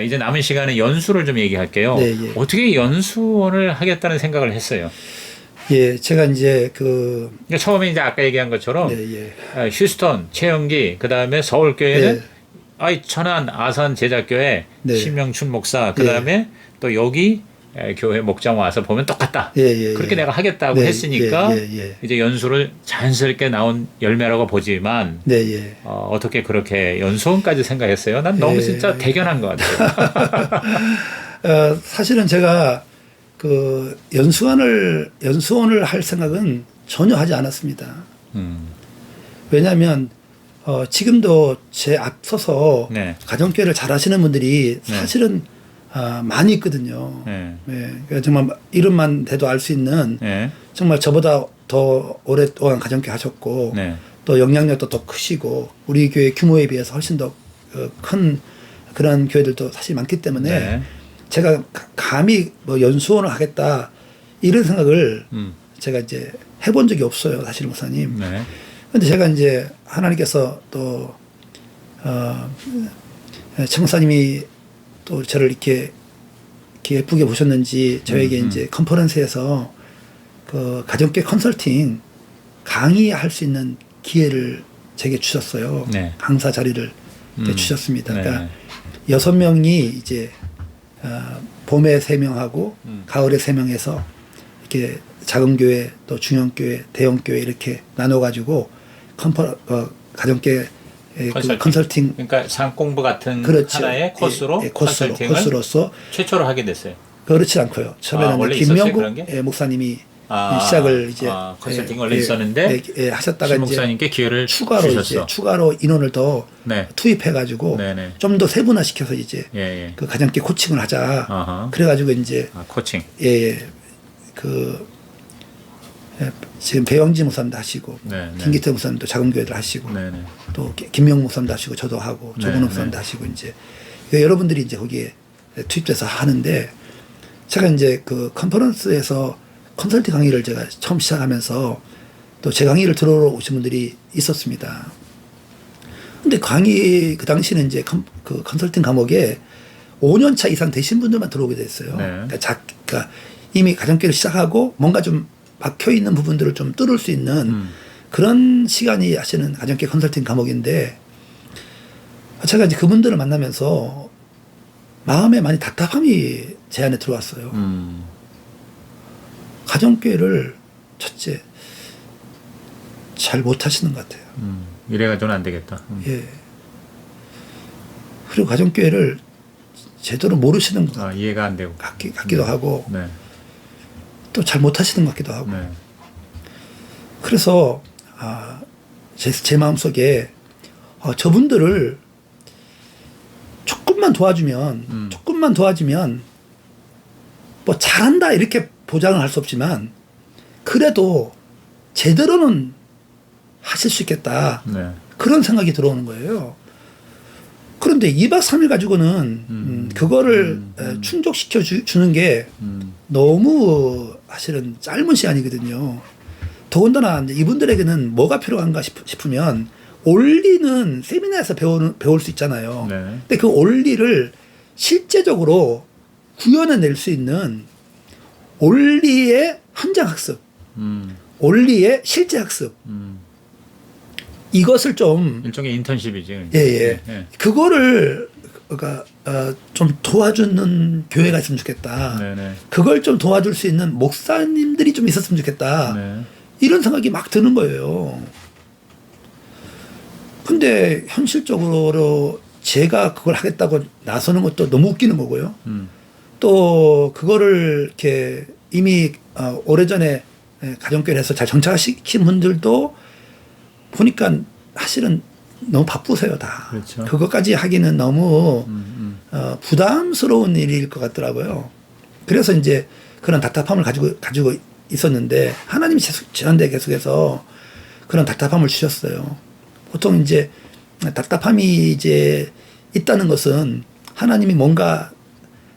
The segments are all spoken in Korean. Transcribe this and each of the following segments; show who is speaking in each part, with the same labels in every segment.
Speaker 1: 에, 이제 남은 시간에 연수를 좀 얘기할게요.
Speaker 2: 네, 예.
Speaker 1: 어떻게 연수원을 하겠다는 생각을 했어요?
Speaker 2: 예, 제가 이제 그
Speaker 1: 그러니까 처음에 이제 아까 얘기한 것처럼
Speaker 2: 네, 예.
Speaker 1: 어, 휴스턴, 최영기, 그 다음에 서울교회는
Speaker 2: 네.
Speaker 1: 아이 천안 아산 제자교회
Speaker 2: 네.
Speaker 1: 신명춘 목사, 그 다음에 또 여기 에, 교회 목장 와서 보면 똑 같다.
Speaker 2: 예, 예.
Speaker 1: 그렇게
Speaker 2: 예.
Speaker 1: 내가 하겠다고
Speaker 2: 네,
Speaker 1: 했으니까
Speaker 2: 예, 예, 예.
Speaker 1: 이제 연수를 자연스럽게 나온 열매라고 보지만
Speaker 2: 네, 예.
Speaker 1: 어, 어떻게 그렇게 연수원까지 생각했어요? 난 너무
Speaker 2: 예.
Speaker 1: 진짜 대견한 것 같아요.
Speaker 2: 어, 사실은 제가 그 연수원을 연수원을 할 생각은 전혀 하지 않았습니다.
Speaker 1: 음,
Speaker 2: 왜냐하면 어, 지금도 제 앞서서
Speaker 1: 네.
Speaker 2: 가정교회를 잘하시는 분들이
Speaker 1: 네.
Speaker 2: 사실은 아, 많이 있거든요.
Speaker 1: 네.
Speaker 2: 네, 그러니까 정말 이름만 대도 알 수 있는
Speaker 1: 네.
Speaker 2: 정말 저보다 더 오랫동안 가정교회 하셨고
Speaker 1: 네.
Speaker 2: 또 영향력도 더 크시고 우리 교회 규모에 비해서 훨씬 더 큰 그런 교회들도 사실 많기 때문에
Speaker 1: 네.
Speaker 2: 제가 가- 감히 뭐 연수원을 하겠다 이런 생각을
Speaker 1: 음,
Speaker 2: 제가 이제 해본 적이 없어요 사실 목사님.
Speaker 1: 네.
Speaker 2: 근데 제가 이제 하나님께서 또 어, 청사님이 또 저를 이렇게, 이렇게 예쁘게 보셨는지 저에게
Speaker 1: 음, 음.
Speaker 2: 이제 컨퍼런스에서 그 가정계 컨설팅 강의할 수 있는 기회를 제게 주셨어요.
Speaker 1: 네.
Speaker 2: 강사 자리를 이렇게
Speaker 1: 음.
Speaker 2: 주셨습니다.
Speaker 1: 네.
Speaker 2: 그러니까 여섯 명이 이제 어, 봄에 세 명하고
Speaker 1: 음.
Speaker 2: 가을에 세 명해서 이렇게 작은 교회 또 중형 교회 대형 교회 이렇게 나눠 가지고 컨퍼 어, 가정계 그
Speaker 1: 컨설팅.
Speaker 2: 컨설팅
Speaker 1: 그러니까 상공부 같은
Speaker 2: 그렇죠.
Speaker 1: 하나의 코스로
Speaker 2: 예, 예, 코스로
Speaker 1: 컨설팅을
Speaker 2: 코스로서
Speaker 1: 최초로 하게 됐어요.
Speaker 2: 그렇지 않고요. 처음에는
Speaker 1: 아,
Speaker 2: 김명국? 예, 목사님이
Speaker 1: 아,
Speaker 2: 시작을 이제
Speaker 1: 아, 컨설팅
Speaker 2: 예,
Speaker 1: 원래
Speaker 2: 예,
Speaker 1: 있었는데
Speaker 2: 예, 예, 하셨다가
Speaker 1: 목사님께 기회를
Speaker 2: 추가로
Speaker 1: 주셨어.
Speaker 2: 이제 추가로 인원을 더
Speaker 1: 네.
Speaker 2: 투입해 가지고
Speaker 1: 네네.
Speaker 2: 좀더 세분화 시켜서 이제
Speaker 1: 예, 예.
Speaker 2: 그 가정계 코칭을 하자.
Speaker 1: 아하.
Speaker 2: 그래 가지고 이제
Speaker 1: 아, 코칭.
Speaker 2: 예, 예, 그 예, 지금 배영지 목사님도 하시고
Speaker 1: 네, 네.
Speaker 2: 김기태 목사님도 작은 교회들 하시고
Speaker 1: 네, 네.
Speaker 2: 또 기- 김명 목사님도 하시고 저도 하고
Speaker 1: 네,
Speaker 2: 조근호 목사님도
Speaker 1: 네.
Speaker 2: 하시고 이제 여러분들이 이제 거기에 투입돼서 하는데 제가 이제 그 컨퍼런스에서 컨설팅 강의를 제가 처음 시작하면서 또 제 강의를 들어러 오신 분들이 있었습니다. 근데 강의 그 당시는 이제 컨, 그 컨설팅 과목에 5년 차 이상 되신 분들만 들어오게 됐어요.
Speaker 1: 네.
Speaker 2: 그러니까, 자, 그러니까 이미 가정교를 시작하고 뭔가 좀 막혀 있는 부분들을 좀 뚫을 수 있는
Speaker 1: 음.
Speaker 2: 그런 시간이 하시는 가정계 컨설팅 과목인데 제가 이제 그분들을 만나면서 마음에 많이 답답함이 제 안에 들어왔어요.
Speaker 1: 음.
Speaker 2: 가정교회를 첫째 잘 못하시는 것 같아요.
Speaker 1: 음. 이래가지고는 안 되겠다. 음.
Speaker 2: 예. 그리고 가정교회를 제대로 모르시는 것
Speaker 1: 아, 이해가 안 되고.
Speaker 2: 같기, 같기도 하고
Speaker 1: 네.
Speaker 2: 또 잘 못하시는 것 같기도 하고
Speaker 1: 네.
Speaker 2: 그래서 아, 제, 제 마음속에 아, 저분들을 조금만 도와주면
Speaker 1: 음.
Speaker 2: 조금만 도와주면 뭐 잘한다 이렇게 보장을 할 수 없지만 그래도 제대로는 하실 수 있겠다
Speaker 1: 네.
Speaker 2: 그런 생각이 들어오는 거예요. 그런데 2박 3일 가지고는 음,
Speaker 1: 음.
Speaker 2: 그거를
Speaker 1: 음.
Speaker 2: 에, 충족시켜 주, 주는 게
Speaker 1: 음.
Speaker 2: 너무 사실은 짧은 시간이거든요. 더군다나 이분들에게는 뭐가 필요한가 싶, 싶으면 원리는 세미나에서 배우는, 배울 수 있잖아요.
Speaker 1: 네.
Speaker 2: 근데 그 원리를 실제적으로 구현해낼 수 있는 원리의 현장 학습,
Speaker 1: 음.
Speaker 2: 원리의 실제 학습,
Speaker 1: 음.
Speaker 2: 이것을 좀,
Speaker 1: 일종의 인턴십이지.
Speaker 2: 예, 예.
Speaker 1: 예.
Speaker 2: 그거를, 그러니까, 어, 좀 도와주는 교회가 있으면 좋겠다.
Speaker 1: 네, 네.
Speaker 2: 그걸 좀 도와줄 수 있는 목사님들이 좀 있었으면 좋겠다.
Speaker 1: 네.
Speaker 2: 이런 생각이 막 드는 거예요. 근데 현실적으로 제가 그걸 하겠다고 나서는 것도 너무 웃기는 거고요.
Speaker 1: 음.
Speaker 2: 또 그거를 이렇게 이미 어, 오래전에 예, 가정교회에서 잘 정착시킨 분들도 보니까 사실은 너무 바쁘세요 다.
Speaker 1: 그렇죠.
Speaker 2: 그것까지 하기는 너무
Speaker 1: 음.
Speaker 2: 어, 부담스러운 일일 것 같더라고요. 그래서 이제 그런 답답함을 가지고 가지고 있었는데 하나님이 계속 지난데 계속해서 그런 답답함을 주셨어요. 보통 이제 답답함이 이제 있다는 것은 하나님이 뭔가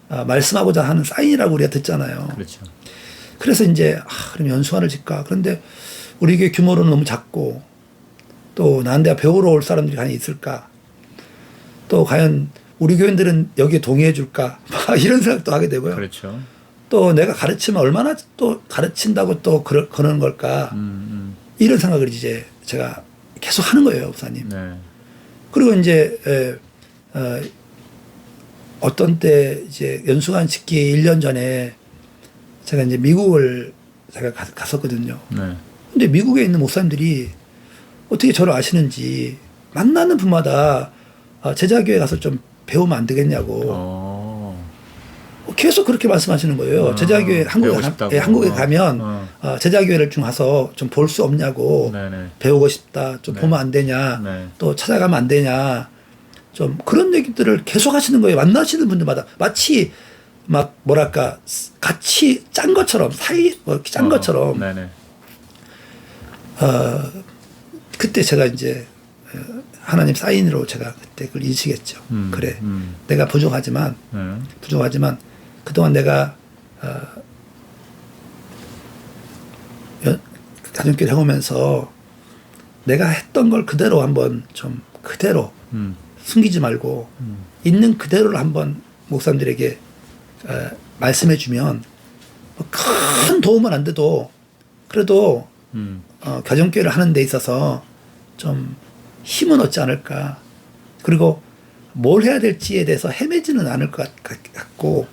Speaker 2: 어, 말씀하고자 하는 사인이라고 우리가 듣잖아요.
Speaker 1: 음. 그렇죠.
Speaker 2: 그래서 이제 아, 그럼 연수원을 짓까? 그런데 우리 교회 규모로는 너무 작고 또 나한테 배우러 올 사람들이 과연 있을까? 또 과연 우리 교인들은 여기에 동의해 줄까? 막 이런 생각도 하게 되고요.
Speaker 1: 그렇죠.
Speaker 2: 또 내가 가르치면 얼마나 또 가르친다고 또 그러, 그러는 걸까?
Speaker 1: 음,
Speaker 2: 이런 생각을 이제 제가 계속 하는 거예요, 목사님.
Speaker 1: 음. 네.
Speaker 2: 그리고 이제 에, 어, 어떤 때 이제 연수관 짓기 1년 전에 제가 이제 미국을 제가 가- 갔었거든요.
Speaker 1: 네.
Speaker 2: 근데 미국에 있는 목사님들이 어떻게 저를 아시는지 만나는 분마다 아, 제자교회 가서 좀 배우면 안 되겠냐고
Speaker 1: 어.
Speaker 2: 계속 그렇게 말씀하시는 거예요.
Speaker 1: 아,
Speaker 2: 제자교회 한국에, 가. 예, 한국에
Speaker 1: 어,
Speaker 2: 가면
Speaker 1: 어.
Speaker 2: 어, 제자교회를 좀 가서 좀 볼 수 없냐고
Speaker 1: 네네.
Speaker 2: 배우고 싶다. 좀
Speaker 1: 네.
Speaker 2: 보면 안 되냐.
Speaker 1: 네.
Speaker 2: 또 찾아가면 안 되냐. 좀 그런 얘기들을 계속 하시는 거예요. 만나시는 분들마다 마치 막 뭐랄까 같이 짠 것처럼 사이 뭐짠
Speaker 1: 어,
Speaker 2: 것처럼
Speaker 1: 네네.
Speaker 2: 어, 그때 제가 이제 어, 하나님 사인으로 제가 그때 그걸 인식했죠.
Speaker 1: 음,
Speaker 2: 그래
Speaker 1: 음.
Speaker 2: 내가 부족하지만
Speaker 1: 네.
Speaker 2: 부족하지만 그동안 내가 어, 연- 가정길 해오면서 내가 했던 걸 그대로 한번 좀 그대로
Speaker 1: 음.
Speaker 2: 숨기지 말고
Speaker 1: 음.
Speaker 2: 있는 그대로를 한번 목사님들에게 어, 말씀해 주면 뭐 큰 도움은 안 돼도 그래도
Speaker 1: 음.
Speaker 2: 어, 가정교회를 하는 데 있어서 좀 힘은 얻지 않을까. 그리고 뭘 해야 될지에 대해서 헤매지는 않을 것 같- 같고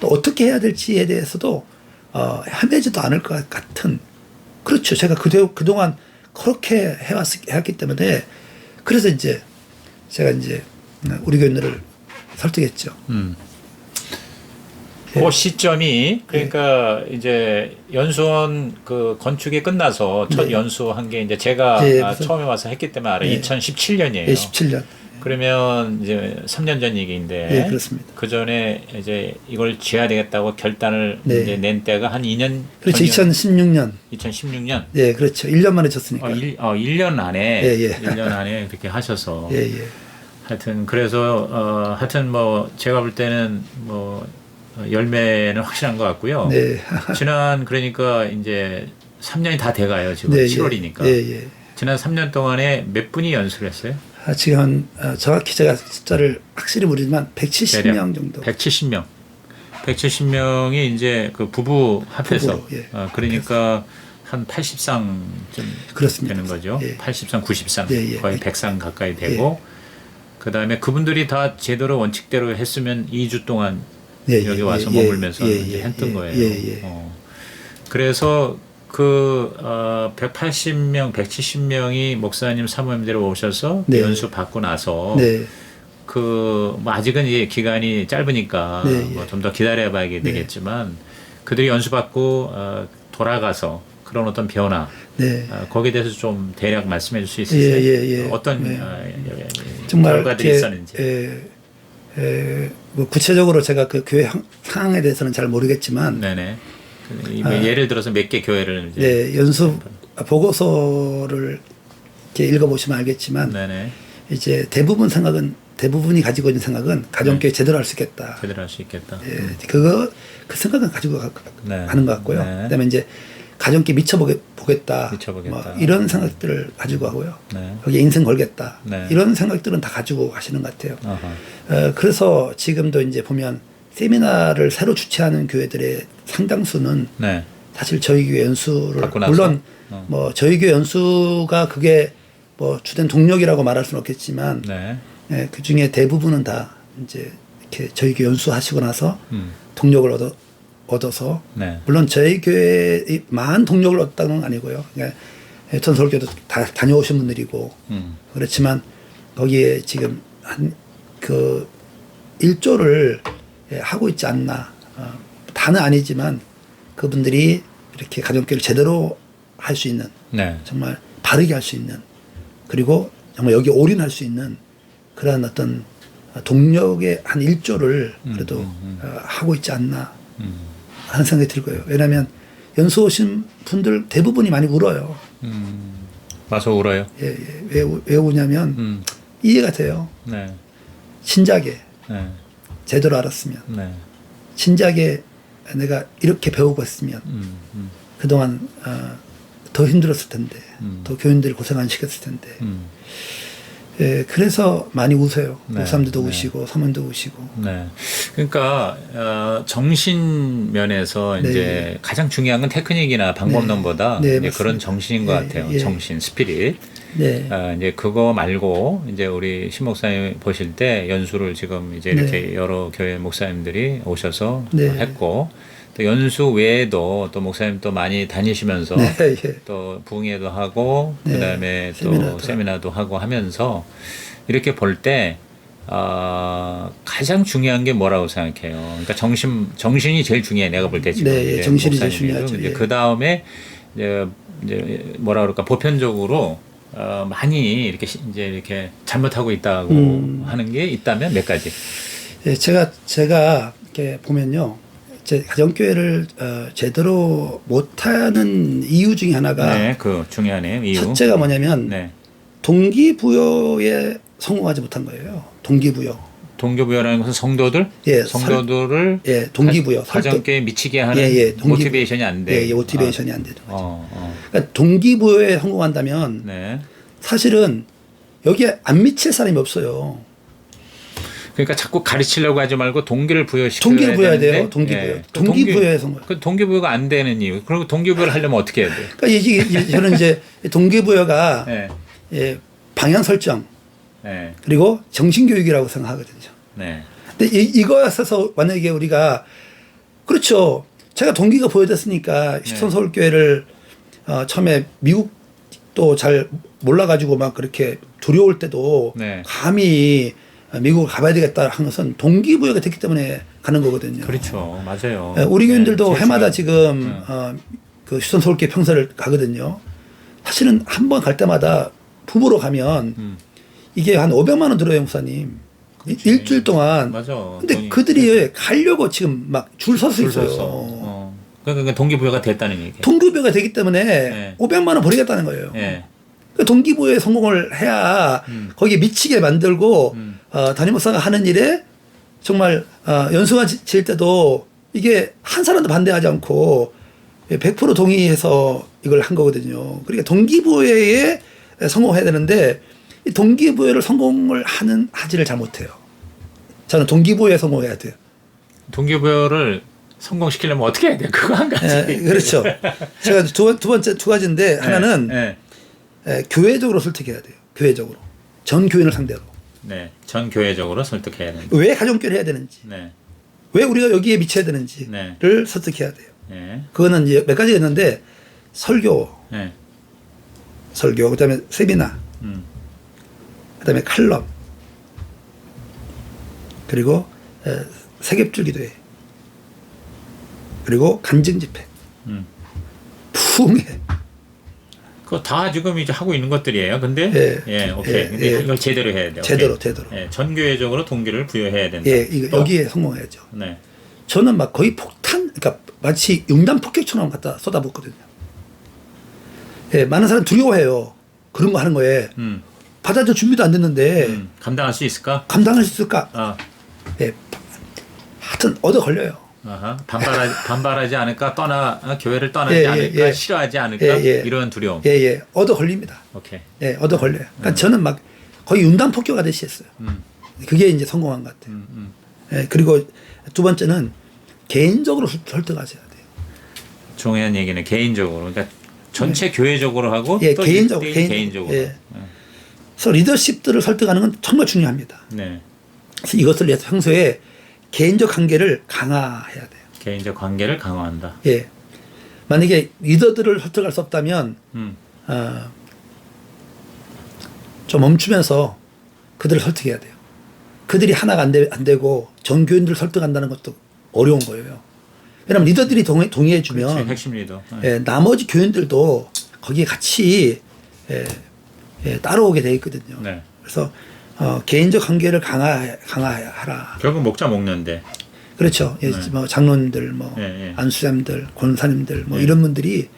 Speaker 2: 또 어떻게 해야 될지에 대해서도 어, 헤매지도 않을 것 같은 그렇죠. 제가 그대, 그동안 그렇게 해왔, 해왔기 때문에 그래서 이제 제가 이제 우리 교인들을 설득했죠.
Speaker 1: 음.
Speaker 2: 예.
Speaker 1: 그 시점이 그러니까 이제 연수원 그 건축이 끝나서 첫
Speaker 2: 네.
Speaker 1: 연수한 게 이제 제가
Speaker 2: 예,
Speaker 1: 아,
Speaker 2: 무슨-
Speaker 1: 처음에 와서 했기 때문에 알아요.
Speaker 2: 예.
Speaker 1: 2017년이에요.
Speaker 2: 예, 17년.
Speaker 1: 그러면 이제 3년 전 얘기인데
Speaker 2: 예, 그렇습니다.
Speaker 1: 그 전에 이제 이걸 지어야 되겠다고 결단을
Speaker 2: 네.
Speaker 1: 이제 낸 때가 한 2년
Speaker 2: 그렇죠.
Speaker 1: 전이었-
Speaker 2: 2016년.
Speaker 1: 2016년
Speaker 2: 예, 그렇죠. 1년 만에 졌으니까.
Speaker 1: 어, 1, 어, 1년 안에
Speaker 2: 예, 예.
Speaker 1: 1년 안에 그렇게 하셔서
Speaker 2: 예, 예.
Speaker 1: 하여튼 그래서 어 하여튼 뭐 제가 볼 때는 뭐 어, 열매는 확실한 것 같고요.
Speaker 2: 네.
Speaker 1: 지난 그러니까 이제 3년이 다 돼가요 지금
Speaker 2: 네,
Speaker 1: 7월이니까
Speaker 2: 예, 예.
Speaker 1: 지난 3년 동안에 몇 분이 연수를 했어요?
Speaker 2: 아, 지금 한, 아, 정확히 제가 숫자를 확실히 모르지만 170명 정도.
Speaker 1: 170명. 170명이 이제 그 부부 합해서
Speaker 2: 부부로, 예.
Speaker 1: 어, 그러니까 한 80쌍쯤
Speaker 2: 그렇습니다.
Speaker 1: 되는 거죠.
Speaker 2: 예.
Speaker 1: 80쌍, 90쌍
Speaker 2: 예, 예,
Speaker 1: 거의
Speaker 2: 예.
Speaker 1: 100쌍 가까이 되고 그다음에 그분들이 다 제대로 원칙대로 했으면 2주 동안
Speaker 2: 예,
Speaker 1: 여기
Speaker 2: 예,
Speaker 1: 와서
Speaker 2: 예,
Speaker 1: 머물면서
Speaker 2: 예,
Speaker 1: 이제
Speaker 2: 예,
Speaker 1: 했던
Speaker 2: 예,
Speaker 1: 거예요.
Speaker 2: 예, 예.
Speaker 1: 어. 그래서 그 어, 180명, 170명이 목사님 사모님대로 오셔서
Speaker 2: 네.
Speaker 1: 연수 받고 나서
Speaker 2: 네.
Speaker 1: 그뭐 아직은 이제 기간이 짧으니까
Speaker 2: 네, 예.
Speaker 1: 뭐좀더 기다려봐야 되겠지만 그들이 연수 받고 어, 돌아가서 그런 어떤 변화
Speaker 2: 네.
Speaker 1: 어, 거기에 대해서 좀 대략 말씀해 줄 수 있으세요?
Speaker 2: 예, 예, 예.
Speaker 1: 어떤
Speaker 2: 네.
Speaker 1: 어, 예, 예,
Speaker 2: 정말
Speaker 1: 결과들이
Speaker 2: 이렇게,
Speaker 1: 있었는지.
Speaker 2: 에, 에, 뭐 구체적으로 제가 그 교회 상- 상황에 대해서는 잘 모르겠지만
Speaker 1: 네네. 그, 이-
Speaker 2: 아.
Speaker 1: 예를 들어서 몇 개 교회를 이제
Speaker 2: 네, 연수 보고서를 이렇게 읽어보시면 알겠지만
Speaker 1: 네네
Speaker 2: 이제 대부분 생각은 대부분이 가지고 있는 생각은 가정교회 제대로 할 수 있겠다.
Speaker 1: 제대로 할 수 있겠다.
Speaker 2: 예, 그거 그 생각은 가지고 가,
Speaker 1: 네.
Speaker 2: 가는 것 같고요.
Speaker 1: 네.
Speaker 2: 그다음에 이제 가정께 미쳐보겠다.
Speaker 1: 미쳐보겠다.
Speaker 2: 뭐 이런 생각들을 가지고 가고요.
Speaker 1: 네.
Speaker 2: 거기에 인생 걸겠다.
Speaker 1: 네.
Speaker 2: 이런 생각들은 다 가지고 가시는 것 같아요. 어, 그래서 지금도 이제 보면 세미나를 새로 주최하는 교회들의 상당수는
Speaker 1: 네.
Speaker 2: 사실 저희 교회 연수를? 물론
Speaker 1: 어.
Speaker 2: 뭐 저희 교회 연수가 그게 뭐 주된 동력이라고 말할 수는 없겠지만
Speaker 1: 네.
Speaker 2: 예, 그 중에 대부분은 다 이제 이렇게 저희 교회 연수하시고 나서
Speaker 1: 음.
Speaker 2: 동력을 얻어, 얻어서
Speaker 1: 네.
Speaker 2: 물론 저희 교회만 동력을 얻다는 건 아니고요. 그러니까 전설교도 다 다녀오신 분들이고
Speaker 1: 음.
Speaker 2: 그렇지만 거기에 지금 한 그 일조를 예, 하고 있지 않나. 어, 다는 아니지만 그분들이 이렇게 가정교를 제대로 할 수 있는
Speaker 1: 네.
Speaker 2: 정말 바르게 할 수 있는 그리고 정말 여기 올인할 수 있는 그러한 어떤 동력의 한 일조를 그래도
Speaker 1: 음, 음.
Speaker 2: 어, 하고 있지 않나
Speaker 1: 음.
Speaker 2: 하는 생각이 들고요. 왜냐하면 연수 오신 분들 대부분이 많이 울어요.
Speaker 1: 음. 와서 울어요.
Speaker 2: 예, 예. 왜, 우- 왜 우냐면
Speaker 1: 음.
Speaker 2: 이해가 돼요.
Speaker 1: 네.
Speaker 2: 진작에
Speaker 1: 네.
Speaker 2: 제대로 알았으면
Speaker 1: 네.
Speaker 2: 진작에 내가 이렇게 배우고 했으면
Speaker 1: 음. 음.
Speaker 2: 그동안 어, 더 힘들었을 텐데
Speaker 1: 음.
Speaker 2: 더 교인들이 고생 안 시켰을 텐데
Speaker 1: 음.
Speaker 2: 예, 그래서 많이 우세요.
Speaker 1: 네,
Speaker 2: 목사님들도
Speaker 1: 네.
Speaker 2: 우시고 사모님도 우시고.
Speaker 1: 네. 그러니까 어, 정신 면에서
Speaker 2: 네.
Speaker 1: 이제 가장 중요한 건 테크닉이나 방법론보다
Speaker 2: 네, 맞습니다.
Speaker 1: 그런 정신인 것
Speaker 2: 예,
Speaker 1: 같아요.
Speaker 2: 예.
Speaker 1: 정신, 스피릿.
Speaker 2: 네.
Speaker 1: 아, 이제 그거 말고 이제 우리 신 목사님 보실 때 연수를 지금 이제 이렇게 여러 교회 목사님들이 오셔서
Speaker 2: 네.
Speaker 1: 했고 또 연수 외에도 또 목사님 또 많이 다니시면서
Speaker 2: 네, 예.
Speaker 1: 또 부흥회도 하고
Speaker 2: 네,
Speaker 1: 그다음에 또
Speaker 2: 세미나도
Speaker 1: 세미나도 하고 하면서 이렇게 볼때 아, 가장 중요한 게 뭐라고 생각해요? 그러니까 정신 정신이 제일 중요해 내가 볼 때 지금
Speaker 2: 네, 예, 정신이 제일 중요하죠. 예.
Speaker 1: 그 다음에 이제, 이제 뭐라 그럴까 보편적으로 어, 많이 이렇게 시- 이제 이렇게 잘못하고 있다고
Speaker 2: 음.
Speaker 1: 하는 게 있다면 몇 가지?
Speaker 2: 예, 제가 제가 이렇게 보면요. 제 가정교회를 어, 제대로 못하는 이유 중에 하나가
Speaker 1: 네, 그 중요하네요 이유.
Speaker 2: 첫째가 뭐냐면
Speaker 1: 네,
Speaker 2: 동기부여에 성공하지 못한 거예요. 동기부여.
Speaker 1: 동기부여라는 것은 성도들,
Speaker 2: 예,
Speaker 1: 성도들을
Speaker 2: 예, 동기부여.
Speaker 1: 가- 가정교회 미치게 하는
Speaker 2: 예, 예, 동기부-
Speaker 1: 모티베이션이 안 돼.
Speaker 2: 예, 예, 모티베이션이 안 되죠.
Speaker 1: 아, 어, 어.
Speaker 2: 그러니까 동기부여에 성공한다면
Speaker 1: 네.
Speaker 2: 사실은 여기에 안 미칠 사람이 없어요.
Speaker 1: 그러니까 자꾸 가르치려고 하지 말고 동기를 부여시켜야
Speaker 2: 동기를 부여해야 돼요. 동기부여.
Speaker 1: 예, 그
Speaker 2: 동기부여에 성공.
Speaker 1: 그 동기부여가 안 되는 이유. 그리고 동기부여를 하려면 어떻게 해야 돼요?
Speaker 2: 그러니까 이게 저는 이제 동기부여가
Speaker 1: 네.
Speaker 2: 예, 방향 설정
Speaker 1: 네.
Speaker 2: 그리고 정신 교육이라고 생각하거든요.
Speaker 1: 네.
Speaker 2: 근데 이, 이거에 있어서 만약에 우리가 그렇죠. 제가 동기가 보여졌으니까
Speaker 1: 네.
Speaker 2: 서울교회를 어, 처음에 미국도 잘 몰라가지고 막 그렇게 두려울 때도
Speaker 1: 네.
Speaker 2: 감히 미국을 가봐야 되겠다 하는 것은 동기부여가 됐기 때문에 가는 거거든요.
Speaker 1: 그렇죠. 맞아요.
Speaker 2: 예, 우리 교인들도
Speaker 1: 네,
Speaker 2: 해마다 지금
Speaker 1: 음.
Speaker 2: 어, 그 휴스턴 서울교회 평소를 가거든요. 사실은 한 번 갈 때마다 부부로 가면
Speaker 1: 음.
Speaker 2: 이게 한 500만 원 들어요, 목사님.
Speaker 1: 그치.
Speaker 2: 일주일 동안
Speaker 1: 맞아.
Speaker 2: 근데 그들이 가려고 지금 막 줄 서서
Speaker 1: 줄
Speaker 2: 있어요.
Speaker 1: 어. 그러니까 동기부여가 됐다는 얘기.
Speaker 2: 동기부여가 되기 때문에
Speaker 1: 네.
Speaker 2: 500만 원 버리겠다는 거예요.
Speaker 1: 예.
Speaker 2: 그 동기부여에 성공을 해야
Speaker 1: 음.
Speaker 2: 거기에 미치게 만들고
Speaker 1: 음.
Speaker 2: 어, 담임 목사가 하는 일에 정말 어, 연수가 지- 질 때도 이게 한 사람도 반대하지 않고 100% 동의해서 이걸 한 거거든요. 그러니까 동기부여에 성공해야 되는데 이 동기부여를 성공을 하는 하지를 잘 못해요. 저는 동기부여에 성공해야 돼요.
Speaker 1: 동기부여를 성공시키려면 어떻게 해야 돼? 그거 한 가지.
Speaker 2: 예, 그렇죠. 제가 두, 번- 두 번째 두 가지인데 하나는
Speaker 1: 네.
Speaker 2: 예, 교회적으로 설득해야 돼요. 교회적으로 전 교인을 상대로
Speaker 1: 네. 전 교회적으로 설득해야 된다.
Speaker 2: 왜 가정교를 해야 되는지,
Speaker 1: 네.
Speaker 2: 왜 우리가 여기에 미쳐야 되는지를
Speaker 1: 네.
Speaker 2: 설득해야 돼요.
Speaker 1: 네.
Speaker 2: 그거는 이제 몇 가지가 있는데 설교,
Speaker 1: 네.
Speaker 2: 설교, 그다음에 세미나,
Speaker 1: 음.
Speaker 2: 그다음에 칼럼, 그리고 에, 세겹줄 기도회, 그리고 간증 집회,
Speaker 1: 음.
Speaker 2: 부흥회.
Speaker 1: 그거 다 지금 이제 하고 있는 것들이에요. 근데
Speaker 2: 예.
Speaker 1: 예, 오케이.
Speaker 2: 예,
Speaker 1: 근데
Speaker 2: 예.
Speaker 1: 이걸 제대로 해야 돼요.
Speaker 2: 제대로,
Speaker 1: 오케이.
Speaker 2: 제대로.
Speaker 1: 예, 전교회적으로 동기를 부여해야 된다.
Speaker 2: 예, 이거
Speaker 1: 또?
Speaker 2: 여기에 성공해야죠.
Speaker 1: 네.
Speaker 2: 저는 막 거의 폭탄, 그러니까 마치 융단 폭격처럼 갖다 쏟아붓거든요. 예, 많은 사람 두려워해요. 그런 거 하는 거에
Speaker 1: 음.
Speaker 2: 받아줄 준비도 안 됐는데
Speaker 1: 음. 감당할 수 있을까?
Speaker 2: 감당할 수 있을까?
Speaker 1: 아.
Speaker 2: 예, 하여튼 얻어 걸려요.
Speaker 1: 아하. 반발하지, 반발하지 않을까? 떠나 어, 교회를 떠나지
Speaker 2: 예, 예,
Speaker 1: 않을까?
Speaker 2: 예.
Speaker 1: 싫어하지 않을까?
Speaker 2: 예, 예.
Speaker 1: 이런 두려움.
Speaker 2: 예, 예, 얻어 걸립니다.
Speaker 1: 오케이.
Speaker 2: 예, 얻어 걸려요. 그러니까 저는 막 거의 융단 폭격하듯이 했어요.
Speaker 1: 음.
Speaker 2: 그게 이제 성공한 것 같아요.
Speaker 1: 음, 음.
Speaker 2: 예, 그리고 두 번째는 개인적으로 설- 설득하셔야 돼요.
Speaker 1: 중요한 얘기는 개인적으로. 그러니까 전체 교회적으로 하고
Speaker 2: 예,
Speaker 1: 또
Speaker 2: 개인적으로,
Speaker 1: 개인,
Speaker 2: 개인적으로.
Speaker 1: 개인적으로.
Speaker 2: 예. 그래서 리더십들을 설득하는 건 정말 중요합니다.
Speaker 1: 네.
Speaker 2: 그래서 이것을 위해서 평소에 개인적 관계를 강화해야 돼요.
Speaker 1: 개인적 관계를 강화한다.
Speaker 2: 예. 만약에 리더들을 설득할 수 없다면
Speaker 1: 음.
Speaker 2: 어, 좀 멈추면서 그들을 설득해야 돼요. 그들이 하나가 안, 되, 안 되고 전교인들을 설득한다는 것도 어려운 거예요. 왜냐하면 리더들이 동의, 동의해
Speaker 1: 그렇지.
Speaker 2: 주면
Speaker 1: 핵심 리더. 예.
Speaker 2: 예, 나머지 교인들도 거기에 같이 예, 예, 따라오게 돼 있거든요.
Speaker 1: 네.
Speaker 2: 그래서 어, 개인적 관계를 강화, 강화하라.
Speaker 1: 결국 먹자 먹는데.
Speaker 2: 그렇죠. 예,
Speaker 1: 네.
Speaker 2: 뭐 장로님들, 뭐
Speaker 1: 예, 예.
Speaker 2: 안수장들, 권사님들, 뭐
Speaker 1: 예.
Speaker 2: 이런 분들이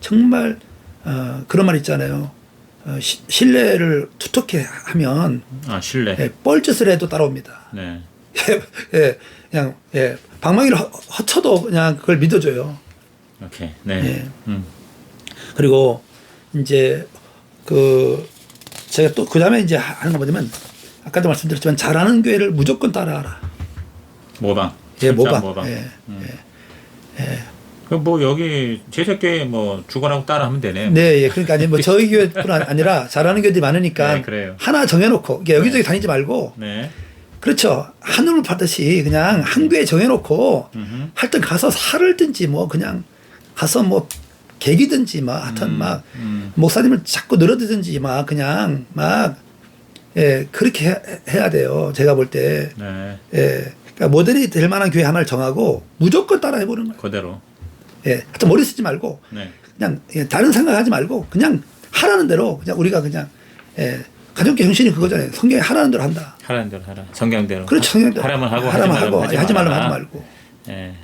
Speaker 2: 정말 어, 그런 말 있잖아요. 어, 시, 신뢰를 투톡해 하면
Speaker 1: 아 신뢰.
Speaker 2: 예, 뻘짓을 해도 따라옵니다.
Speaker 1: 네.
Speaker 2: 예, 예, 그냥 예, 방망이를 허, 허쳐도 그냥 그걸 믿어줘요.
Speaker 1: 오케이. 네.
Speaker 2: 예.
Speaker 1: 음.
Speaker 2: 그리고 이제 그 제가 또 그 다음에 이제 하는 거 뭐냐면 아까도 말씀드렸지만 잘하는 교회를 무조건 따라하라.
Speaker 1: 모방.
Speaker 2: 예,
Speaker 1: 철저한
Speaker 2: 모방. 예.
Speaker 1: 그뭐 여기 제작교회 뭐 주관하고 따라하면 되네요.
Speaker 2: 네, 예. 그러니까 아니 뭐 저희 교회뿐 아니라 잘하는 교회들이 많으니까
Speaker 1: 네, 그래요.
Speaker 2: 하나 정해놓고 이게 여기저기 다니지 말고
Speaker 1: 네.
Speaker 2: 그렇죠. 하늘을 파듯이 그냥 한 교회 정해놓고
Speaker 1: 음흠.
Speaker 2: 하여튼 가서 살을 든지 뭐 그냥 가서 뭐 개기든지 막 하여튼 막
Speaker 1: 음.
Speaker 2: 목사님을 자꾸 늘어드든지 막 그냥 막 예, 그렇게 해- 해야 돼요. 제가 볼 때.
Speaker 1: 네.
Speaker 2: 예. 그러니까 모델이 될 만한 교회 하나를 정하고 무조건 따라해 보는 거예요.
Speaker 1: 그대로.
Speaker 2: 예. 하여튼 머리 쓰지 말고
Speaker 1: 네.
Speaker 2: 그냥 예, 다른 생각하지 말고 그냥 하라는 대로 그냥 우리가 그냥 예. 가족교 형신이 그거잖아요. 성경에 하라는 대로 한다.
Speaker 1: 하라는 대로 하라. 성경대로.
Speaker 2: 그렇죠. 성경대로.
Speaker 1: 하라면 하고
Speaker 2: 하라면
Speaker 1: 하지
Speaker 2: 하고 하지 말라면 하지. 말고.
Speaker 1: 예.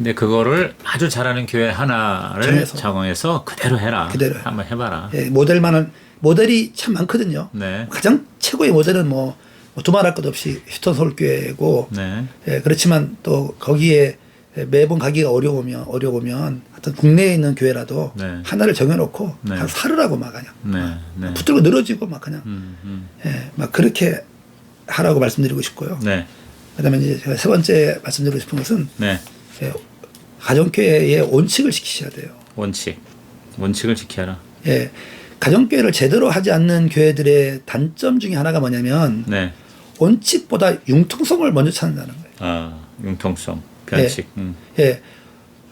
Speaker 1: 근데 그거를 아주 잘하는 교회 하나를
Speaker 2: 정해서.
Speaker 1: 정해서 그대로 해라.
Speaker 2: 그대로 해라.
Speaker 1: 한번 해봐라.
Speaker 2: 예, 모델만은 모델이 참 많거든요.
Speaker 1: 네.
Speaker 2: 가장 최고의 모델은 뭐, 뭐 두말할 것 없이 휴턴 서울교회고
Speaker 1: 네.
Speaker 2: 예, 그렇지만 또 거기에 매번 가기가 어려우면 어려우면 하여튼 국내에 있는 교회라도
Speaker 1: 네.
Speaker 2: 하나를 정해놓고
Speaker 1: 네.
Speaker 2: 그냥 살으라고 막 그냥
Speaker 1: 네. 네.
Speaker 2: 붙들고 늘어지고 막 그냥
Speaker 1: 음, 음.
Speaker 2: 예, 막 그렇게 하라고 말씀드리고 싶고요.
Speaker 1: 네.
Speaker 2: 그다음에 이제 제가 세 번째 말씀드리고 싶은 것은
Speaker 1: 네.
Speaker 2: 예, 가정교회의 원칙을 지키셔야 돼요.
Speaker 1: 원칙. 원칙을 지켜라.
Speaker 2: 예, 가정교회를 제대로 하지 않는 교회들의 단점 중에 하나가 뭐냐면
Speaker 1: 네.
Speaker 2: 원칙보다 융통성을 먼저 찾는다는 거예요.
Speaker 1: 아, 융통성, 변칙. 음.
Speaker 2: 예,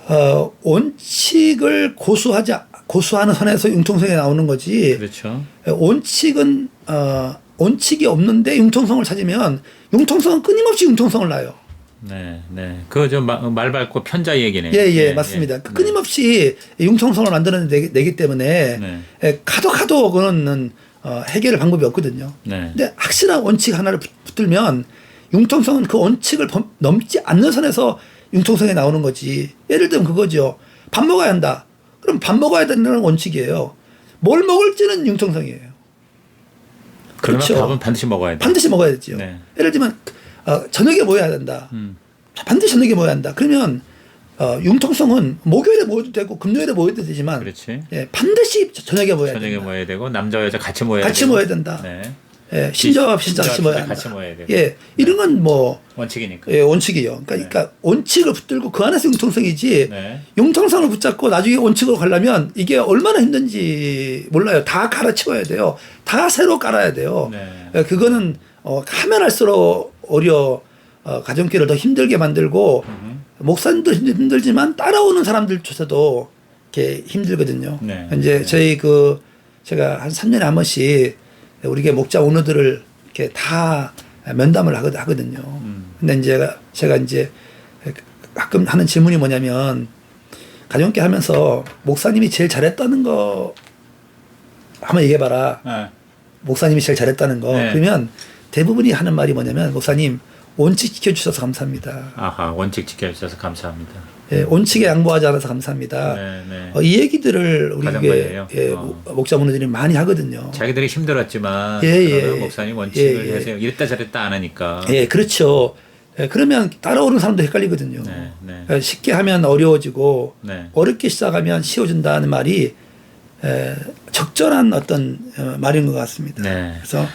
Speaker 2: 어, 원칙을 고수하지 고수하는 선에서 융통성이 나오는 거지.
Speaker 1: 그렇죠.
Speaker 2: 예, 원칙은 어, 원칙이 없는데 융통성을 찾으면 융통성은 끊임없이 융통성을 낳아요.
Speaker 1: 네, 네. 그저 말 밟고 편자 얘기네요.
Speaker 2: 예, 예, 맞습니다. 그 끊임없이 융통성을 만드는 내기, 내기 때문에
Speaker 1: 네.
Speaker 2: 예, 가도 가도 그거는 어, 해결 방법이 없거든요.
Speaker 1: 네.
Speaker 2: 근데 확실한 원칙 하나를 붙- 붙들면 융통성은 그 원칙을 범- 넘지 않는 선에서 융통성이 나오는 거지. 예를 들면 그거죠. 밥 먹어야 한다. 그럼 밥 먹어야 된다는 원칙이에요. 뭘 먹을지는 융통성이에요.
Speaker 1: 그러면
Speaker 2: 그렇죠.
Speaker 1: 밥은 반드시 먹어야 돼.
Speaker 2: 반드시 먹어야 되죠.
Speaker 1: 네.
Speaker 2: 예를 들면 어, 저녁에 뭐 해야 된다.
Speaker 1: 음.
Speaker 2: 반드시 저녁에 뭐 해야 한다. 그러면 어, 융통성은 목요일에 모여도 되고 금요일에 모여도 되지만
Speaker 1: 그렇지.
Speaker 2: 예, 반드시 저녁에 모여야
Speaker 1: 저녁에
Speaker 2: 된다.
Speaker 1: 모여야 되고 남자 여자 같이 모여야
Speaker 2: 같이
Speaker 1: 되고.
Speaker 2: 모여야 된다.
Speaker 1: 네.
Speaker 2: 예, 신자와 신자 같이 모여야 한다.
Speaker 1: 같이 모여야 되고.
Speaker 2: 예, 이런 건 뭐
Speaker 1: 원칙이니까.
Speaker 2: 예, 원칙이요. 그러니까, 그러니까 원칙을 붙들고 그 안에서 융통성이지
Speaker 1: 네.
Speaker 2: 융통성을 붙잡고 나중에 원칙으로 가려면 이게 얼마나 힘든지 몰라요. 다 갈아치워야 돼요. 다 새로 깔아야 돼요.
Speaker 1: 네.
Speaker 2: 예, 그거는 어, 하면 할수록 오히려 어, 가정교를 더 힘들게 만들고
Speaker 1: 음.
Speaker 2: 목사님도 힘들- 힘들지만 따라오는 사람들조차도 이렇게 힘들거든요.
Speaker 1: 네.
Speaker 2: 이제
Speaker 1: 네.
Speaker 2: 저희 그 제가 한 3년에 한 번씩 우리 게 목자 오너들을 이렇게 다 면담을 하거- 하거든요.
Speaker 1: 음.
Speaker 2: 근데 이제 제가, 이제 가끔 하는 질문이 뭐냐면 가정교 하면서 목사님이 제일 잘했다는 거 한번 얘기해 봐라.
Speaker 1: 아,
Speaker 2: 목사님이 제일 잘했다는 거.
Speaker 1: 네.
Speaker 2: 그러면 대부분이 하는 말이 뭐냐면 목사님 원칙 지켜주셔서 감사합니다.
Speaker 1: 아하 원칙 지켜주셔서 감사합니다.
Speaker 2: 예, 원칙에 양보하지 않아서 감사합니다.
Speaker 1: 네, 네.
Speaker 2: 어, 이 얘기들을 우리
Speaker 1: 해요.
Speaker 2: 예,
Speaker 1: 어.
Speaker 2: 목자분들이 많이 하거든요.
Speaker 1: 자기들이 힘들었지만
Speaker 2: 예, 예.
Speaker 1: 목사님 원칙을
Speaker 2: 예, 예.
Speaker 1: 해서 이랬다 저랬다 안 하니까.
Speaker 2: 예, 그렇죠. 예, 그러면 따라오는 사람도 헷갈리거든요.
Speaker 1: 네, 네.
Speaker 2: 예, 쉽게 하면 어려워지고
Speaker 1: 네.
Speaker 2: 어렵게 시작하면 쉬워진다는 말이 에, 적절한 어떤 어, 말인 것 같습니다.
Speaker 1: 네.
Speaker 2: 그래서.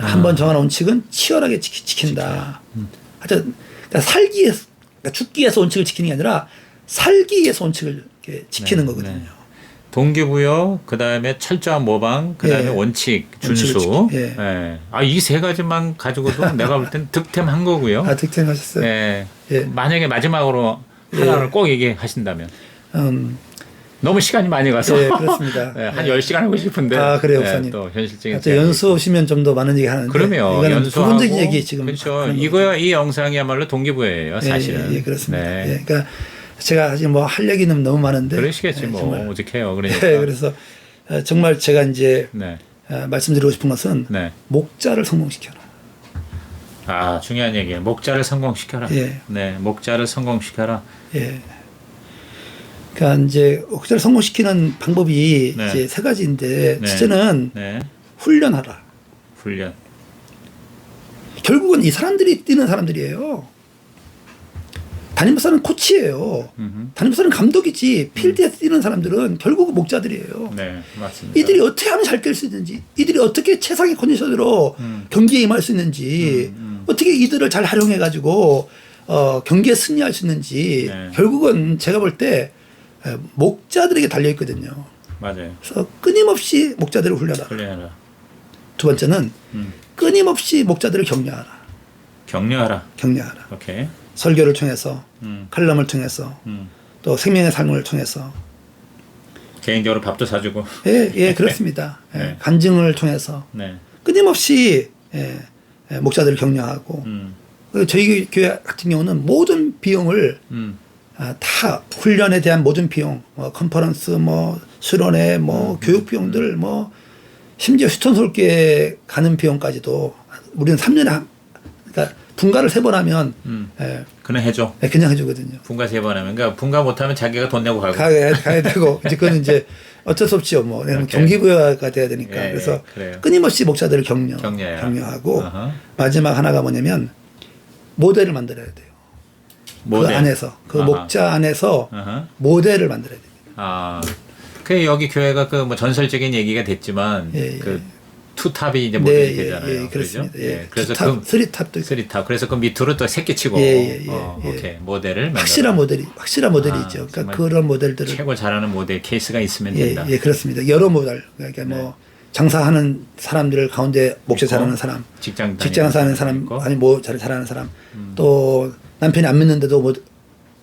Speaker 2: 한 번 정한 원칙은 치열하게 지키, 지킨다.
Speaker 1: 음.
Speaker 2: 하여튼 그러니까 살기 위해서 그러니까 죽기 위해서 원칙을 지키는 게 아니라 살기 위해서 원칙을 지키는
Speaker 1: 네,
Speaker 2: 거거든요.
Speaker 1: 네. 동기부여, 그 다음에 철저한 모방, 그 다음에
Speaker 2: 예.
Speaker 1: 원칙, 준수.
Speaker 2: 예.
Speaker 1: 예. 아, 이 세 가지만 가지고도 내가 볼 땐 득템한 거고요.
Speaker 2: 아, 득템하셨어요?
Speaker 1: 예.
Speaker 2: 예.
Speaker 1: 만약에 마지막으로 하나를 꼭 얘기하신다면.
Speaker 2: 음,
Speaker 1: 너무 시간이 많이 가서.
Speaker 2: 예, 그렇습니다.
Speaker 1: 예, 한
Speaker 2: 예.
Speaker 1: 10시간 하고 싶은데.
Speaker 2: 아, 그래요,
Speaker 1: 예,
Speaker 2: 목사님.
Speaker 1: 또 현실적인.
Speaker 2: 하여튼 연수 오시면 좀 더 많은 얘기 하는데 이거는
Speaker 1: 연수하고
Speaker 2: 부분적인 얘기 지금
Speaker 1: 그렇죠. 이거야 이 영상이야말로 동기부여예요,
Speaker 2: 예,
Speaker 1: 사실은.
Speaker 2: 예, 예, 그렇습니다.
Speaker 1: 네.
Speaker 2: 예, 그러니까 제가 사실 뭐할 얘기는 너무 많은데
Speaker 1: 그러시겠지
Speaker 2: 예,
Speaker 1: 뭐. 오직해요. 그러니까.
Speaker 2: 예, 그래서 어, 정말 제가 이제
Speaker 1: 네.
Speaker 2: 어, 말씀드리고 싶은 것은
Speaker 1: 네.
Speaker 2: 목자를 성공시켜라.
Speaker 1: 아 중요한 얘기예요. 목자를 성공시켜라.
Speaker 2: 예.
Speaker 1: 네, 목자를 성공시켜라.
Speaker 2: 예. 그러니까 이제 목자를 성공시키는 방법이
Speaker 1: 네.
Speaker 2: 이제 세 가지인데
Speaker 1: 네.
Speaker 2: 첫째는
Speaker 1: 네,
Speaker 2: 훈련하라.
Speaker 1: 훈련.
Speaker 2: 결국은 이 사람들이 뛰는 사람들이에요. 담임 목사는 코치예요.
Speaker 1: 음흠.
Speaker 2: 담임 목사는 감독이지 필드에 뛰는 사람들은 결국 목자들이에요.
Speaker 1: 네, 맞습니다.
Speaker 2: 이들이 어떻게 하면 잘 뛸 수 있는지, 이들이 어떻게 최상의 컨디션으로
Speaker 1: 음.
Speaker 2: 경기에 임할 수 있는지, 어떻게 이들을 잘 활용해 가지고 어, 경기에 승리할 수 있는지
Speaker 1: 네.
Speaker 2: 결국은 제가 볼 때 목자들에게 달려 있거든요.
Speaker 1: 맞아요.
Speaker 2: 그래서 끊임없이 목자들을 훈련하라.
Speaker 1: 훈련하라.
Speaker 2: 두 번째는
Speaker 1: 음.
Speaker 2: 끊임없이 목자들을 격려하라.
Speaker 1: 격려하라.
Speaker 2: 격려하라.
Speaker 1: 오케이.
Speaker 2: 설교를 통해서,
Speaker 1: 음.
Speaker 2: 칼럼을 통해서,
Speaker 1: 음.
Speaker 2: 또 생명의 삶을 통해서,
Speaker 1: 개인적으로 밥도 사주고.
Speaker 2: 예, 예, 그렇습니다. 예,
Speaker 1: 네.
Speaker 2: 간증을 통해서
Speaker 1: 네.
Speaker 2: 끊임없이 예, 예, 목자들을 격려하고
Speaker 1: 음.
Speaker 2: 그리고 저희 교회 같은 경우는 모든 비용을
Speaker 1: 음.
Speaker 2: 아, 다 훈련에 대한 모든 비용, 뭐 컨퍼런스, 뭐 수련회, 뭐
Speaker 1: 음.
Speaker 2: 교육 비용들, 뭐 심지어 휴턴솔교회 가는 비용까지도 우리는 3년에 한, 그러니까 분가를 세 번 하면
Speaker 1: 음.
Speaker 2: 예,
Speaker 1: 그는 해줘.
Speaker 2: 예, 그냥 해주거든요.
Speaker 1: 분가 세 번 하면 그러니까 분가 못하면 자기가 돈 내고 가고.
Speaker 2: 가야, 가야 되고 이제 그거는 이제 어쩔 수 없지요. 뭐 왜냐면
Speaker 1: 오케이.
Speaker 2: 동기부여가 돼야 되니까
Speaker 1: 예, 예,
Speaker 2: 그래서
Speaker 1: 그래요.
Speaker 2: 끊임없이 목자들을 격려. 격려하고
Speaker 1: 아하.
Speaker 2: 마지막 하나가 뭐냐면 모델을 만들어야 돼요.
Speaker 1: 모델.
Speaker 2: 그 안에서 그
Speaker 1: 아하.
Speaker 2: 목자 안에서
Speaker 1: 아하.
Speaker 2: 모델을 만들어야 돼요.
Speaker 1: 아, 그 여기 교회가 그 뭐 전설적인 얘기가 됐지만
Speaker 2: 예, 예.
Speaker 1: 그 투탑이 이제 모델이 되잖아요.
Speaker 2: 예, 그렇습니다.
Speaker 1: 그죠?
Speaker 2: 예,
Speaker 1: 그래서
Speaker 2: 투탑,
Speaker 1: 그
Speaker 2: 쓰리탑도 있고
Speaker 1: 쓰리탑. 그래서 그 밑으로 또 새끼 치고
Speaker 2: 예, 예, 예,
Speaker 1: 어,
Speaker 2: 예.
Speaker 1: 오케이 모델을 만들어.
Speaker 2: 확실한 모델이 확실한 모델이죠.
Speaker 1: 아,
Speaker 2: 그러니까
Speaker 1: 정말
Speaker 2: 그런 모델들을
Speaker 1: 최고 잘하는 모델 케이스가 있으면
Speaker 2: 예,
Speaker 1: 된다.
Speaker 2: 예, 그렇습니다. 여러 모델 그러니까 뭐 장사하는 사람들 가운데
Speaker 1: 있고,
Speaker 2: 잘하는 사람,
Speaker 1: 직장
Speaker 2: 직장 사는 사람,
Speaker 1: 있고. 음.
Speaker 2: 아니 뭐 잘 잘하는 사람, 또 남편이 안 믿는데도 뭐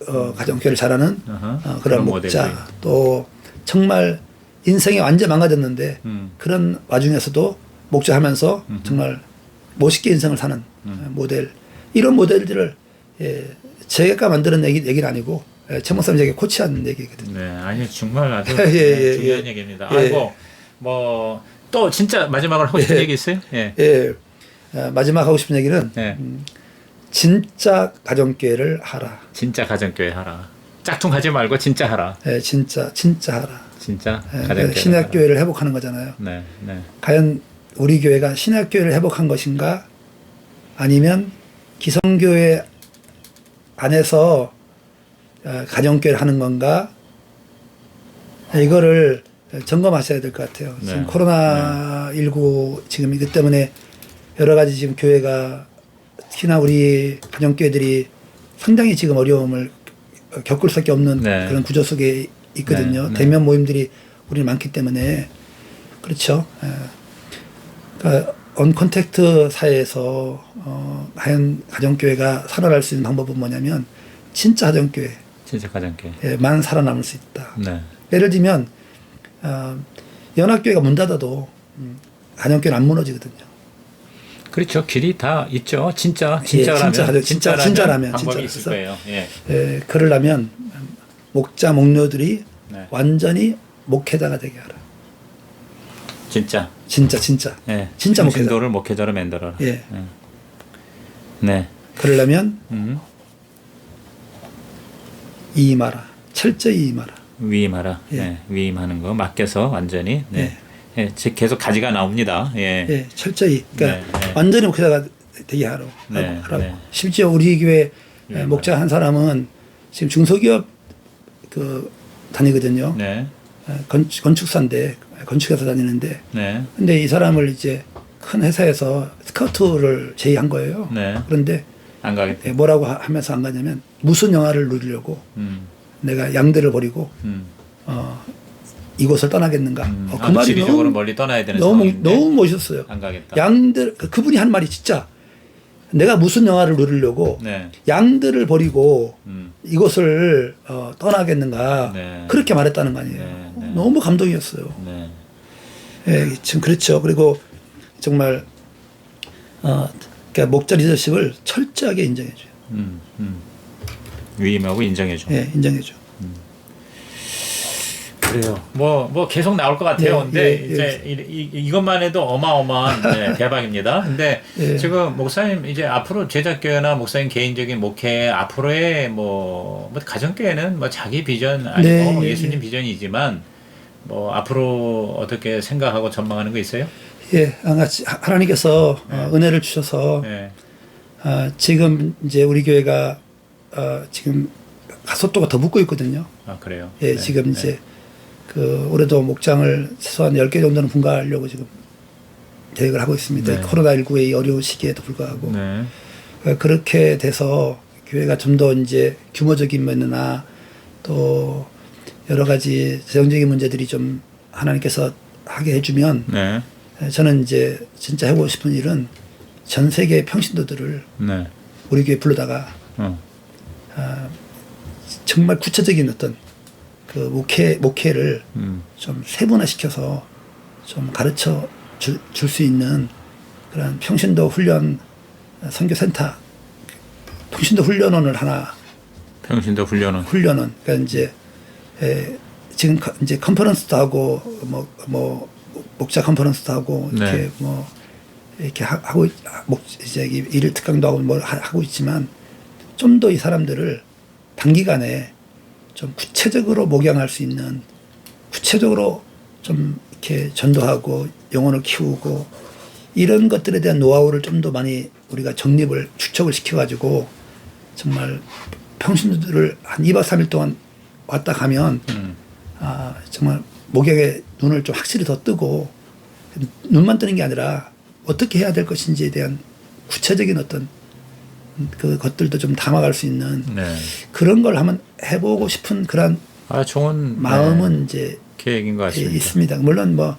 Speaker 2: 어, 가정교회를 잘하는
Speaker 1: 어, 그런
Speaker 2: 그런 목자, 또 정말 인생이 완전 망가졌는데
Speaker 1: 음.
Speaker 2: 그런 와중에서도 목자하면서 정말 멋있게 인생을 사는
Speaker 1: 음.
Speaker 2: 어, 모델 이런 모델들을 예, 제가 만드는 얘기, 얘기는 아니고 예, 최 목사님 에게 코치한 얘기거든요.
Speaker 1: 네, 아니 정말 아주
Speaker 2: 예, 예,
Speaker 1: 네, 중요한
Speaker 2: 예.
Speaker 1: 얘기입니다.
Speaker 2: 예.
Speaker 1: 아이고 뭐 또 진짜 마지막으로 하고 싶은
Speaker 2: 예.
Speaker 1: 얘기 있어요? 예.
Speaker 2: 예, 어, 마지막 하고 싶은 얘기는
Speaker 1: 네.
Speaker 2: 진짜 가정교회를 하라.
Speaker 1: 진짜 가정교회 하라. 짝퉁 하지 말고 진짜 하라.
Speaker 2: 예, 진짜 진짜 하라.
Speaker 1: 진짜
Speaker 2: 예,
Speaker 1: 가정교회.
Speaker 2: 그래서 신약교회를 회복하는 거잖아요.
Speaker 1: 네, 네.
Speaker 2: 과연 우리 교회가 신약교회를 회복한 것인가 아니면 기성교회 안에서 어, 가정교회를 하는 건가 이거를 점검하셔야 될 것 같아요.
Speaker 1: 네.
Speaker 2: 지금 코로나 19 지금 이것 때문에 여러 가지 지금 교회가 특히나 우리 가정교회들이 상당히 지금 어려움을 겪을 수밖에 없는
Speaker 1: 네.
Speaker 2: 그런 구조 속에 있거든요.
Speaker 1: 네, 네.
Speaker 2: 대면 모임들이 우리 많기 때문에 그렇죠. 예. 그러니까 언컨택트 사회에서 어, 과연 가정교회가 살아날 수 있는 방법은 뭐냐면 진짜 가정교회만
Speaker 1: 진짜 가정교회.
Speaker 2: 살아남을 수 있다.
Speaker 1: 네.
Speaker 2: 예를 들면 어, 연합교회가 문 닫아도 음, 가정교회는 안 무너지거든요.
Speaker 1: 그렇죠. 길이 다 있죠. 진짜
Speaker 2: 예,
Speaker 1: 진짜라면
Speaker 2: 진짜 가정- 진짜-
Speaker 1: 진짜라면
Speaker 2: 진짜라면,
Speaker 1: 방법이
Speaker 2: 진짜.
Speaker 1: 있을 거예요. 예.
Speaker 2: 예, 그러려면 목자 목녀들이
Speaker 1: 네.
Speaker 2: 완전히 목회자가 되게 하라.
Speaker 1: 진짜.
Speaker 2: 진짜 진짜.
Speaker 1: 예.
Speaker 2: 진짜 목회자.
Speaker 1: 신도를 목회자로 만들어라.
Speaker 2: 예.
Speaker 1: 네.
Speaker 2: 그러려면
Speaker 1: 음.
Speaker 2: 이임하라. 철저히 임하라.
Speaker 1: 위임하라.
Speaker 2: 예.
Speaker 1: 네. 위임하는 거 맡겨서 완전히. 네. 예. 즉 계속 가지가 나옵니다. 예.
Speaker 2: 예, 철저히. 그러니까
Speaker 1: 네, 네.
Speaker 2: 완전히 목회자가 되게 하라고.
Speaker 1: 네,
Speaker 2: 하라고.
Speaker 1: 네.
Speaker 2: 심지어 우리 교회
Speaker 1: 예,
Speaker 2: 목자 한 사람은 지금 중소기업 그 다니거든요.
Speaker 1: 네.
Speaker 2: 예, 건축, 건축사인데 건축회사 다니는데
Speaker 1: 네.
Speaker 2: 근데 이 사람을 이제 큰 회사에서 스카우트를 제의한 거예요.
Speaker 1: 네.
Speaker 2: 그런데
Speaker 1: 안 가겠대.
Speaker 2: 예, 뭐라고 하- 하면서 안 가냐면 무슨 영화를 누리려고
Speaker 1: 음.
Speaker 2: 내가 양들을 버리고
Speaker 1: 음.
Speaker 2: 어, 이곳을 떠나겠는가.
Speaker 1: 음.
Speaker 2: 어, 그
Speaker 1: 아주
Speaker 2: 말이 너무
Speaker 1: 멀리 떠나야 되는
Speaker 2: 너무
Speaker 1: 상황인데
Speaker 2: 너무 멋있었어요.
Speaker 1: 안 가겠다.
Speaker 2: 양들 그- 그분이 한 말이 진짜 내가 무슨 영화를 누리려고
Speaker 1: 네.
Speaker 2: 양들을 버리고
Speaker 1: 음.
Speaker 2: 이곳을 어, 떠나겠는가
Speaker 1: 네.
Speaker 2: 그렇게 말했다는 거 아니에요.
Speaker 1: 네, 네.
Speaker 2: 너무 감동이었어요.
Speaker 1: 네.
Speaker 2: 예, 지금 그렇죠. 그리고 정말 어, 그러니까 목자 리더십을 철저하게 인정해줘요.
Speaker 1: 음. 음. 위임하고 인정해줘.
Speaker 2: 예, 인정해줘.
Speaker 1: 그래요. 뭐, 뭐 계속 나올 것 같아요.
Speaker 2: 예,
Speaker 1: 근데
Speaker 2: 예,
Speaker 1: 이제 이, 이, 것만 해도 어마어마한 네, 대박입니다. 근데
Speaker 2: 예.
Speaker 1: 지금 목사님 이제 앞으로 제자교회나 목사님 개인적인 목회 앞으로의 뭐, 뭐 가정교회는 뭐 자기 비전 아니고
Speaker 2: 네, 예,
Speaker 1: 예수님
Speaker 2: 예.
Speaker 1: 비전이지만 뭐 앞으로 어떻게 생각하고 전망하는 거 있어요?
Speaker 2: 예, 아, 하나님께서 어,
Speaker 1: 네.
Speaker 2: 은혜를 주셔서
Speaker 1: 네.
Speaker 2: 아, 지금 이제 우리 교회가 어, 지금 가속도가 더 붙고 있거든요.
Speaker 1: 아 그래요.
Speaker 2: 예,
Speaker 1: 네,
Speaker 2: 지금
Speaker 1: 네.
Speaker 2: 이제 그 올해도 목장을 최소한 10개 정도는 분가하려고 지금 계획을 하고 있습니다.
Speaker 1: 네.
Speaker 2: 코로나19의 이 어려운 시기에도 불구하고
Speaker 1: 네.
Speaker 2: 어, 그렇게 돼서 교회가 좀 더 이제 규모적인 면이나 또 여러 가지 재정적인 문제들이 좀 하나님께서 하게 해주면
Speaker 1: 네.
Speaker 2: 에, 저는 이제 진짜 해보고 싶은 일은 전 세계 평신도들을
Speaker 1: 네.
Speaker 2: 우리 교회 불러다가
Speaker 1: 어.
Speaker 2: 정말 구체적인 어떤 그 목회 목회를
Speaker 1: 음.
Speaker 2: 좀 세분화시켜서 좀 가르쳐 줄 수 있는 그런 평신도 훈련 선교센터 평신도 훈련원을 하나
Speaker 1: 평신도 훈련은
Speaker 2: 훈련원 그러니까 이제 에, 지금 커- 이제 컨퍼런스도 하고 뭐뭐 목자 컨퍼런스도 하고 이렇게
Speaker 1: 네.
Speaker 2: 뭐 이렇게 하, 하고 있- 목 이제 이- 일일 특강도 하고 뭐 하- 하고 있지만 좀 더 이 사람들을 단기간에 좀 구체적으로 목양할 수 있는 구체적으로 좀 이렇게 전도하고 영혼을 키우고 이런 것들에 대한 노하우를 좀 더 많이 우리가 정립을 축적을 시켜가지고 정말 평신도들을 한 2박 3일 동안 왔다 가면
Speaker 1: 음.
Speaker 2: 아 정말 목욕의 눈을 좀 확실히 더 뜨고 눈만 뜨는 게 아니라 어떻게 해야 될 것인지에 대한 구체적인 어떤 그 것들도 좀 담아갈 수 있는
Speaker 1: 네.
Speaker 2: 그런 걸 한번 해보고 싶은 그런
Speaker 1: 아 좋은
Speaker 2: 마음은
Speaker 1: 네,
Speaker 2: 이제
Speaker 1: 계획인 것
Speaker 2: 예,
Speaker 1: 같습니다.
Speaker 2: 있습니다. 물론 뭐,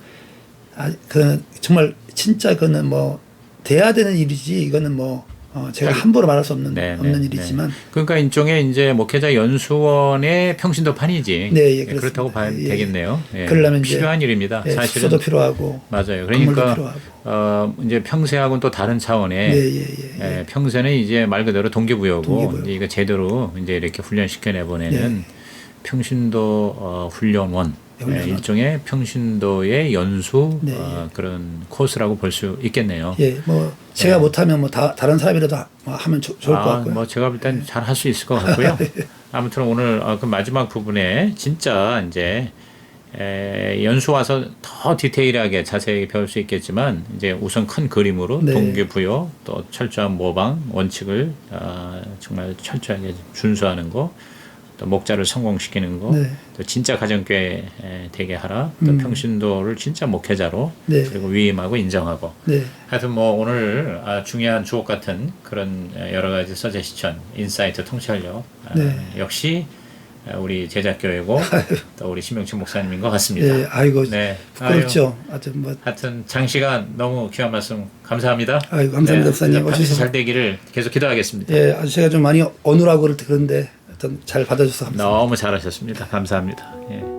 Speaker 2: 아, 그 정말 진짜 그거는 뭐 돼야 되는 일이지 이거는 뭐 어, 제가 함부로 말할 수 없는
Speaker 1: 네, 네,
Speaker 2: 없는
Speaker 1: 네.
Speaker 2: 일이지만
Speaker 1: 그러니까 일종의 이제 목회자 연수원의 평신도판이지.
Speaker 2: 네, 예,
Speaker 1: 예, 그렇다고
Speaker 2: 그렇습니다.
Speaker 1: 봐야
Speaker 2: 예.
Speaker 1: 되겠네요. 예.
Speaker 2: 그러려면
Speaker 1: 필요한 일입니다.
Speaker 2: 예,
Speaker 1: 사실은
Speaker 2: 숙소도 필요하고
Speaker 1: 맞아요. 그러니까
Speaker 2: 필요하고
Speaker 1: 어 이제 평세하고는 또 다른 차원의
Speaker 2: 예, 예, 예, 예.
Speaker 1: 예, 평세는 이제 말 그대로 동기부여고
Speaker 2: 동기부여.
Speaker 1: 이제 이거 제대로 이제 이렇게 훈련시켜 내보내는 평신도 어, 훈련원
Speaker 2: 네.
Speaker 1: 예, 일종의 평신도의 연수
Speaker 2: 네,
Speaker 1: 어, 그런 코스라고 볼 수 있겠네요.
Speaker 2: 예, 뭐 제가 못하면 뭐 다, 다른 사람이라도 하- 뭐 하면 조- 좋을 것
Speaker 1: 아,
Speaker 2: 같고요.
Speaker 1: 뭐 제가 볼땐잘할 수 있을 것 같고요. 아무튼 오늘 어, 그 마지막 부분에 진짜 이제 에, 연수 와서 더 디테일하게 자세히 배울 수 있겠지만 이제 우선 큰 그림으로
Speaker 2: 네.
Speaker 1: 동기부여 또 철저한 모방 원칙을 아, 정말 철저하게 준수하는 거. 또 목자를 성공시키는 거,
Speaker 2: 네.
Speaker 1: 또 진짜 가정교회 에, 되게 하라, 또
Speaker 2: 음.
Speaker 1: 평신도를 진짜 목회자로
Speaker 2: 네.
Speaker 1: 그리고 위임하고 인정하고
Speaker 2: 네,
Speaker 1: 하여튼 뭐 오늘 아, 중요한 주옥 같은 그런 에, 여러 가지 서제시천, 인사이트, 통찰력 아,
Speaker 2: 네.
Speaker 1: 역시 아, 우리 제작교회고 또 우리 신명춘 목사님인 것 같습니다.
Speaker 2: 예, 아이고
Speaker 1: 네.
Speaker 2: 부끄럽죠. 하여튼 뭐
Speaker 1: 하여튼 장시간 너무 귀한 말씀 감사합니다.
Speaker 2: 아이고, 감사합니다, 목사님.
Speaker 1: 반드시
Speaker 2: 오셔서.
Speaker 1: 잘 되기를 계속 기도하겠습니다.
Speaker 2: 예, 아주 제가 좀 많이 어눌하고 그런데 하여튼 잘 받아줘서 감사합니다.
Speaker 1: 너무 잘하셨습니다. 감사합니다. 예.